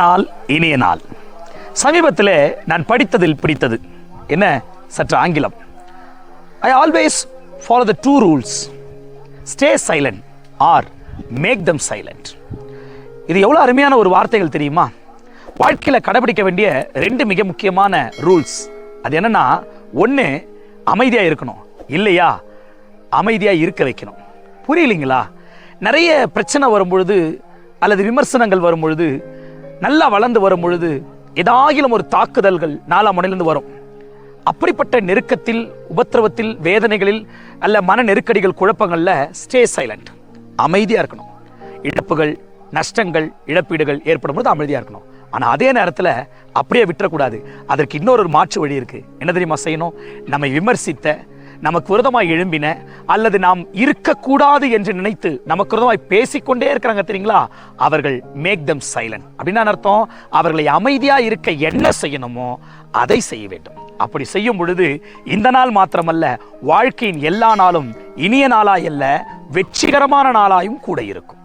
நாள் இனிய நாள். சமீபத்தில் நான் படித்ததில் பிடித்தது. என்ன? சற்று ஆங்கிலம். I always follow the two rules stay silent or make them silent இது எவ்வளோ அருமையான ஒரு வார்த்தைகள் தெரியுமா? வாழ்க்கையில் கடைபிடிக்க வேண்டிய ரெண்டு மிக முக்கியமான ரூல்ஸ் அது என்னன்னா ஒன்று அமைதியாக இருக்கணும். இல்லையா? அமைதியாக இருக்க வைக்கணும். புரியலைங்களா நிறைய பிரச்சனை வரும்பொழுது அல்லது விமர்சனங்கள் வரும்பொழுது நல்லா வளர்ந்து வரும் பொழுது ஏதாகிலும் ஒரு தாக்குதல்கள் நாலாம் முனையிலிருந்து வரும். அப்படிப்பட்ட நெருக்கத்தில் உபத்திரவத்தில் வேதனைகளில் அல்ல மன நெருக்கடிகள் குழப்பங்களில் ஸ்டே சைலண்ட் அமைதியாக இருக்கணும். இழப்புகள் நஷ்டங்கள் இழப்பீடுகள் ஏற்படும் பொழுது அமைதியாக இருக்கணும். ஆனால் அதே நேரத்தில் அப்படியே விட்டுறக்கூடாது. அதற்கு இன்னொரு மாற்று வழி இருக்குது என்ன தெரியுமா செய்யணும்? நம்மை விமர்சித்த நமக்கு விரதமாய் எழும்பின அல்லது நாம் இருக்கக்கூடாது என்று நினைத்து நமக்கு விரதமாய் பேசிக்கொண்டே இருக்கிறாங்க தெரியுங்களா? அவர்கள் மேக் தம் சைலண்ட் அப்படின்னா அர்த்தம் அவர்களை அமைதியா இருக்க என்ன செய்யணுமோ அதை செய்ய வேண்டும். அப்படி செய்யும் பொழுது இந்த நாள் மாத்திரமல்ல வாழ்க்கையின் எல்லா நாளும் இனிய நாளாய் அல்ல வெற்றிகரமான நாளாயும் கூட இருக்கும்.